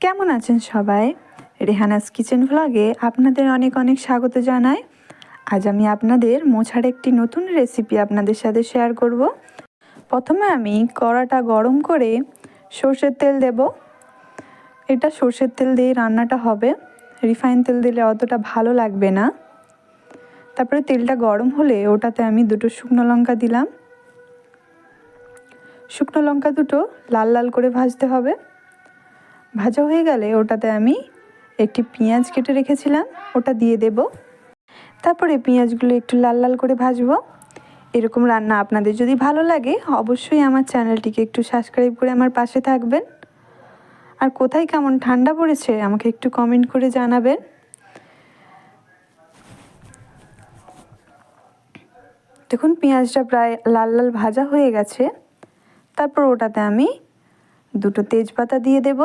কেমন আছেন সবাই? রেহানাস কিচেন ভ্লগে আপনাদের অনেক অনেক স্বাগত জানাই। আজ আমি আপনাদের মোছার একটি নতুন রেসিপি আপনাদের সাথে শেয়ার করব। প্রথমে আমি কড়াটা গরম করে সর্ষের তেল দেব। এটা সর্ষের তেল দিয়ে রান্নাটা হবে। রিফাইন তেল দিলে অতটা ভালো লাগবে না। তারপরে তেলটা গরম হলে ওটাতে আমি দুটো শুকনো লঙ্কা দিলাম। শুকনো লঙ্কা দুটো লাল লাল করে ভাজতে হবে। ভাজা হয়ে গেলে ওটাতে আমি একটি পেঁয়াজ কেটে রেখেছিলাম, ওটা দিয়ে দেব। তারপরে পেঁয়াজগুলো একটু লাল লাল করে ভাজবো। এরকম রান্না আপনাদের যদি ভালো লাগে, অবশ্যই আমার চ্যানেলটিকে একটু সাবস্ক্রাইব করে আমার পাশে থাকবেন। আর কোথায় কেমন ঠান্ডা পড়েছে, আমাকে একটু কমেন্ট করে জানাবেন। দেখুন, পেঁয়াজটা প্রায় লাল লাল ভাজা হয়ে গেছে। তারপর ওটাতে আমি দুটো তেজপাতা দিয়ে দেব।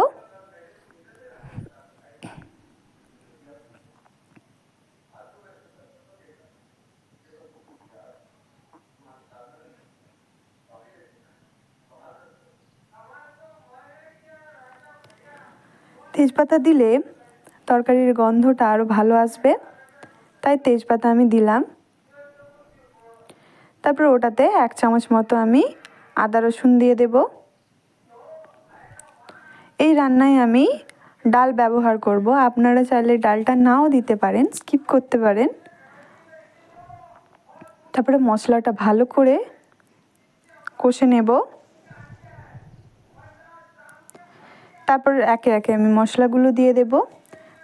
তেজপাতা দিলে তরকারির গন্ধটা আরও ভালো আসবে। তাই তেজপাতা আমি দিলাম। তারপর ওটাতে এক চামচ মতো আমি আদা রসুন দিয়ে দেব। এই রান্নায় আমি ডাল ব্যবহার করব। আপনারা চাইলে ডালটা নাও দিতে পারেন, স্কিপ করতে পারেন। তারপরে মশলাটা ভালো করে কষে নেব। তারপর একে একে আমি মশলাগুলো দিয়ে দেব।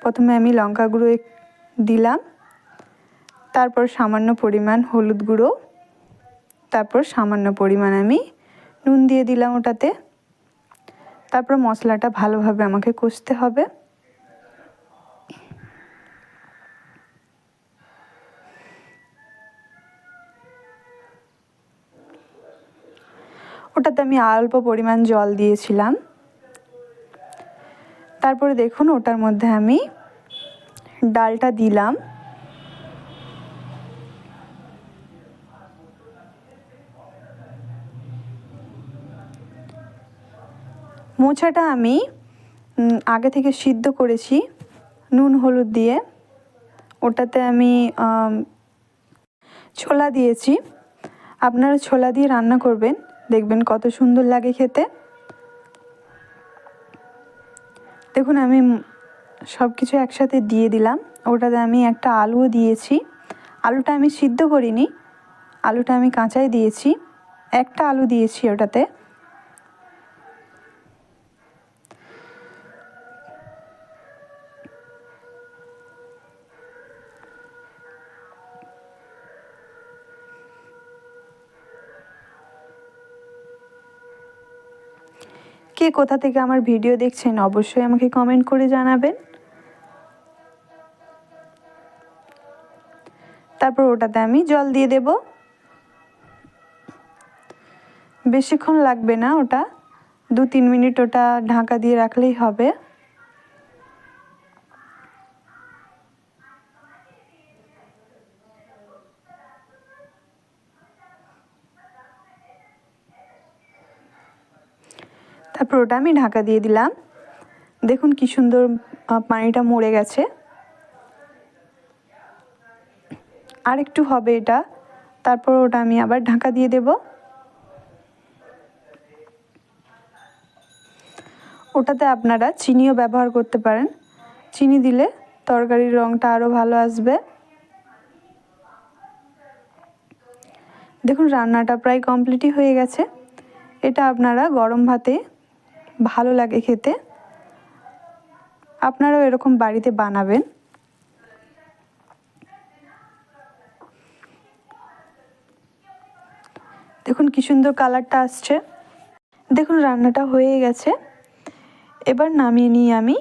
প্রথমে আমি লঙ্কা গুঁড়ো দিলাম। তারপর সামান্য পরিমাণ হলুদ গুঁড়ো। তারপর সামান্য পরিমাণ আমি নুন দিয়ে দিলাম ওটাতে। তারপর মশলাটা ভালোভাবে আমাকে কষতে হবে। ওটাতে আমি অল্প পরিমাণ জল দিয়েছিলাম। তারপরে দেখুন ওটার মধ্যে আমি ডালটা দিলাম। মোচাটা আমি আগে থেকে সিদ্ধ করেছি, নুন, হলুদ দিয়ে। ওটাতে আমি, ছোলা দিয়েছি। আপনারা ছোলা দিয়ে রান্না করবেন, দেখবেন কত সুন্দর লাগে খেতে। দেখুন, আমি সব কিছু একসাথে দিয়ে দিলাম। ওটাতে আমি একটা আলুও দিয়েছি। আলুটা আমি সিদ্ধ করিনি। আলুটা আমি কাঁচাই দিয়েছি। একটা আলু দিয়েছি ওটাতে। কে কোথা থেকে আমার ভিডিও দেখছেন, অবশ্যই আমাকে কমেন্ট করে জানাবেন। তারপর ওটাতে আমি জল দিয়ে দেব। বেশিক্ষণ লাগবে না ওটা। দু তিন মিনিট ওটা ঢাকা দিয়ে রাখলেই হবে। তারপর ওটা আমি ঢাকা দিয়ে দিলাম। দেখুন কি সুন্দর পানিটা মরে গেছে। আর একটু হবে এটা, তারপর ওটা আমি আবার ঢাকা দিয়ে দেব। ওটাতে আপনারা চিনিও ব্যবহার করতে পারেন। চিনি দিলে তরকারির রঙটা আরও ভালো আসবে। দেখুন, রান্নাটা প্রায় কমপ্লিটই হয়ে গেছে। এটা আপনারা গরম ভাতে ভালো লাগে খেতে। আপনারাও এরকম বাড়িতে বানাবেন। দেখুন কি সুন্দর কালারটা আসছে। দেখুন রান্নাটা হয়ে গেছে। এবার নামিয়ে নিই আমি।